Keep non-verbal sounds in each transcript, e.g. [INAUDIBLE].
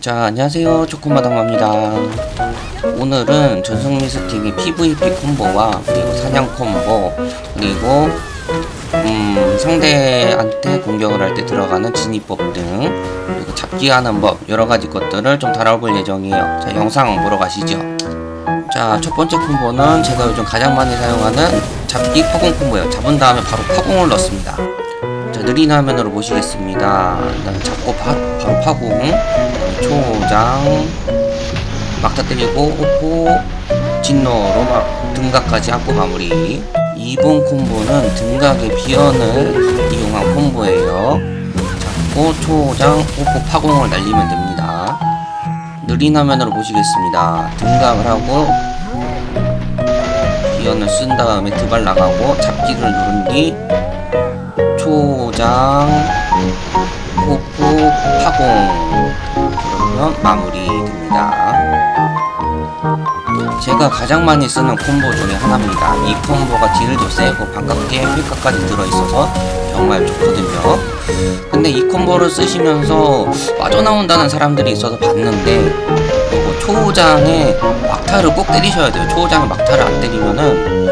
자 안녕하세요. 초코마당마입니다. 오늘은 전성 미 스틱의 PVP 콤보와 그리고 사냥 콤보 그리고 음, 상대한테 공격을 할 때 들어가는 진입법 등 그리고 잡기하는 법 여러가지 것들을 좀 다뤄볼 예정이에요. 자 영상 보러 가시죠. 자 첫 번째 콤보는 제가 요즘 가장 많이 사용하는 잡기 파공 콤보예요. 잡은 다음에 바로 파공을 넣습니다. 자 느린 화면으로 보시겠습니다. 일단 잡고 바, 바로 파공 초장 막타 때리고 오포 진노로 막 등각까지 하고 마무리. 2번 콤보는 등각의 비연을 이용한 콤보예요. 잡고 초장 오포 파공을 날리면 됩니다. 느린 화면으로 보시겠습니다. 등각을 하고 비연을 쓴 다음에 드발 나가고 잡기를 누른 뒤 초장 호프 파공 그러면 마무리됩니다 제가 가장 많이 쓰는 콤보 중에 하나입니다 이 콤보가 딜도 세고 반갑게 효과까지 들어있어서 정말 좋거든요 근데 이 콤보를 쓰시면서 빠져나온다는 사람들이 있어서 봤는데 그리고 초장에 막타를 꼭 때리셔야 돼요 초장에 막타를 안 때리면은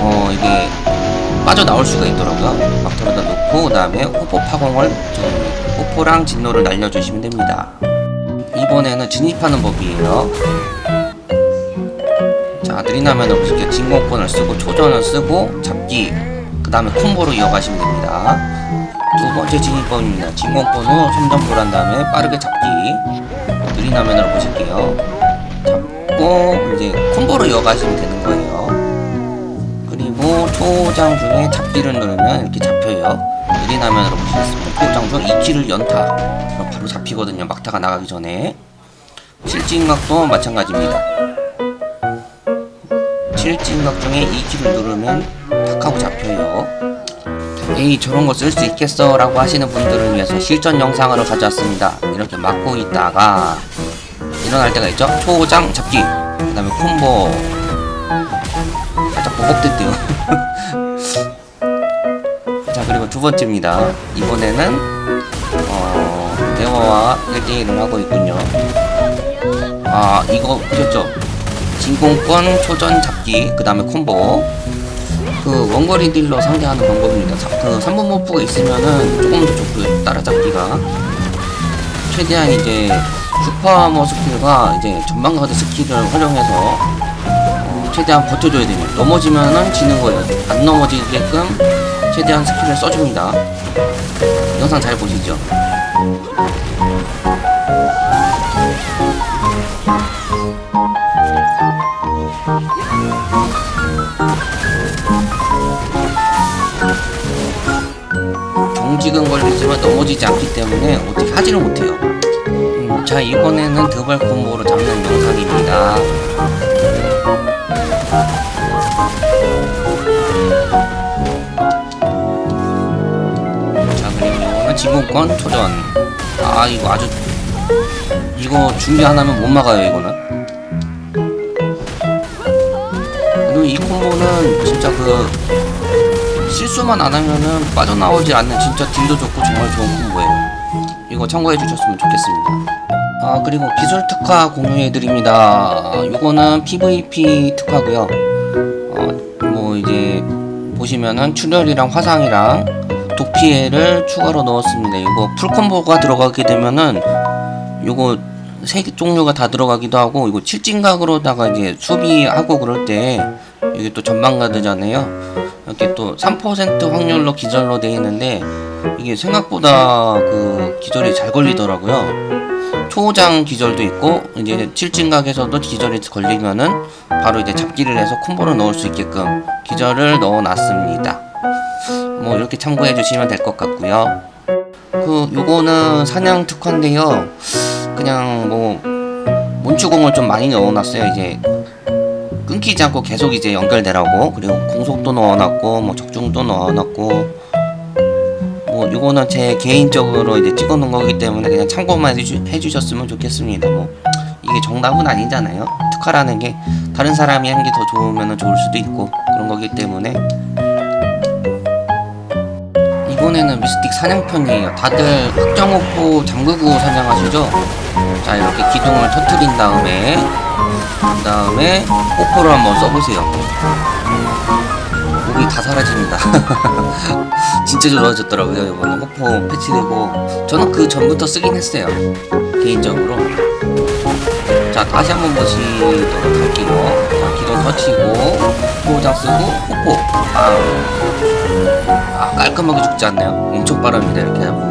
어 이게 빠져나올 수가 있더라고요. 막타로다 놓고 그 다음에 호포 파공을 호포랑 진노를 날려주시면 됩니다. 이번에는 진입하는 법이에요. 자 화면을 보실게요. 진공권을 쓰고 초전을 쓰고 잡기 그 다음에 콤보로 이어가시면 됩니다. 두 번째 진입법입니다. 진공권 후 3점 볼한 다음에 빠르게 잡기 느린 화면으로 보실게요. 잡고 이제 콤보로 이어가시면 되는 거예요. 초장 중에 잡기를 누르면 이렇게 잡혀요. 느린 화면으로 보시겠습니다. 초장 중 2키를 연타. 바로 잡히거든요. 막타가 나가기 전에. 칠진각도 마찬가지입니다. 칠진각 중에 2키를 누르면 탁 하고 잡혀요. 에이 저런 거 쓸 수 있겠어 라고 하시는 분들을 위해서 실전 영상으로 가져왔습니다. 이렇게 막고 있다가 일어날 때가 있죠. 초장 잡기. 그 다음에 콤보 살짝 보복됐대요. [LAUGHS] 자 그리고 두 번째입니다. 이번에는 어, 대화와 1대1을 하고 있군요. 아 이거 보셨죠? 진공권 초전 잡기 그 다음에 콤보 그 원거리 딜러 상대하는 방법입니다. 사- 그 3분 모프가 있으면은 조금 더 좋고요. 따라잡기가 최대한 이제 슈퍼 하머 스킬과 이제 전방 가드 스킬을 활용해서 어, 최대한 버텨줘야 됩니다. 넘어지면은 지는 거예요. 안 넘어지게끔 최대한 스킬을 써줍니다. 영상 잘 보시죠. 경직은 걸리지만 넘어지지 않기 때문에 어떻게 하지를 못해요. 음, 자 이번에는 드벌 콤보로 잡는 영상입니다. 진공권 초전. 아 이거 아주 이거 준비 하나면 못 막아요 이거는. 이 콤보는 진짜 그 실수만 안 하면은 빠져나오지 않는 진짜 딜도 좋고 정말 좋은 콤보예요. 이거 참고해 주셨으면 좋겠습니다. 아 그리고 기술 특화 공유해 드립니다. 이거는 PVP 특화고요. 어 뭐 이제 보시면은 출혈이랑 화상이랑 독피해를 추가로 넣었습니다. 이거 풀콤보가 들어가게 되면은 요거 세개 종류가 다 들어가기도 하고 이거 칠진각으로다가 이제 수비하고 그럴 때 이게 또 전방가드잖아요. 이렇게 또 3% 확률로 기절로 돼 있는데 이게 생각보다 그 기절이 잘 걸리더라고요. 초장 기절도 있고 이제 칠진각에서도 기절이 걸리면은 바로 이제 잡기를 해서 콤보를 넣을 수 있게끔 기절을 넣어 놨습니다. 뭐 이렇게 참고해 주시면 될 것 같고요. 그 요거는 사냥 특화인데요. 그냥 뭐 몬추공을 좀 많이 넣어놨어요. 이제 끊기지 않고 계속 이제 연결되라고 그리고 공속도 넣어놨고 뭐 적중도 넣어놨고 뭐 요거는 제 개인적으로 이제 찍어놓은 거기 때문에 그냥 참고만 해주, 해주셨으면 좋겠습니다. 뭐 이게 정답은 아니잖아요. 특화라는 게 다른 사람이 하는 게더 좋으면 좋을 수도 있고 그런 거기 때문에 이번에는 미스틱 사냥편이에요. 다들 확정호포 잠그고 사냥하시죠? 자 이렇게 기둥을 터트린 다음에 그 다음에 호포를 한번 써보세요. 목이 다 사라집니다. [LAUGHS] 진짜 좋아졌더라고요 이거는 호포 패치되고. 저는 그 전부터 쓰긴 했어요 개인적으로. 자 다시 한번 보시도록 할게요. 자, 기둥 터치고 포장 쓰고 호포 빵. 아 깔끔하게 죽지 않나요? 엄청 빠릅니다 이렇게 해보면